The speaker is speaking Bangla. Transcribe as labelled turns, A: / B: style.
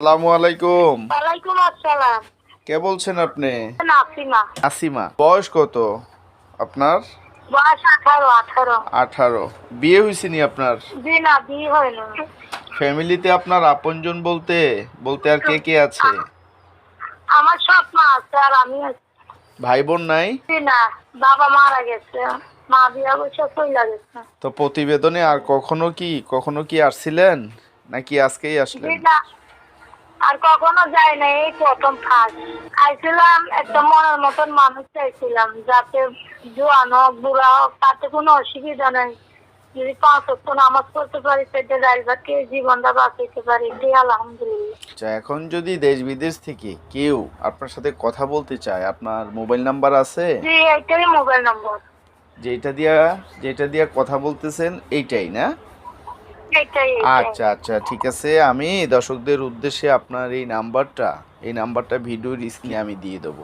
A: আসসালামু আলাইকুম।
B: ওয়ালাইকুম আসসালাম।
A: কে বলছেন আপনি?
B: নাসিমা।
A: আসিমা বয়স কত আপনার?
B: বয়স আঠারো আঠারো।
A: আঠারো। বিয়ে হয়েছে নি আপনার?
B: জি না বিয়ে হয়নি।
A: ফ্যামিলিতে আপনার আপনজন বলতে বলতে আর কে কে আছে?
B: আমার সব মা আছে আর আমি
A: ভাই বোন নাই?
B: না বাবা মারা গেছে। মা বিয়া বসে চলে গেছে।
A: তো প্রতিবেদনে আর কখনো কি কখনো কি আসছিলেন? নাকি আজকেই আসলেন?
B: না আর কখনো যাই না এই প্রথম ফার্স্ট আইছিলাম একটা মনের মতন মানুষ চাইছিলাম যাতে জোয়ান হোক বুড়া হোক তাতে কোনো অসুবিধা নাই। যদি পাঁচ অক্ট নামাজ পড়তে পারি ড্রাইভারকে জীবনটা বাঁচাইতে পারি এটাই আলহামদুলিল্লাহ।
A: আচ্ছা এখন যদি দেশ বিদেশ থেকে কেউ আপনার সাথে কথা বলতে চায় আপনার মোবাইল নাম্বার আছে?
B: জি এইটাই মোবাইল নম্বর।
A: যেটা দিয়া যেটা দিয়া কথা বলতেছেন এইটাই না? আচ্ছা আচ্ছা ঠিক আছে। আমি দর্শকদের উদ্দেশ্যে আপনার এই নাম্বারটা এই নাম্বারটা ভিডিওর স্ক্রিনে আমি দিয়ে দেবো।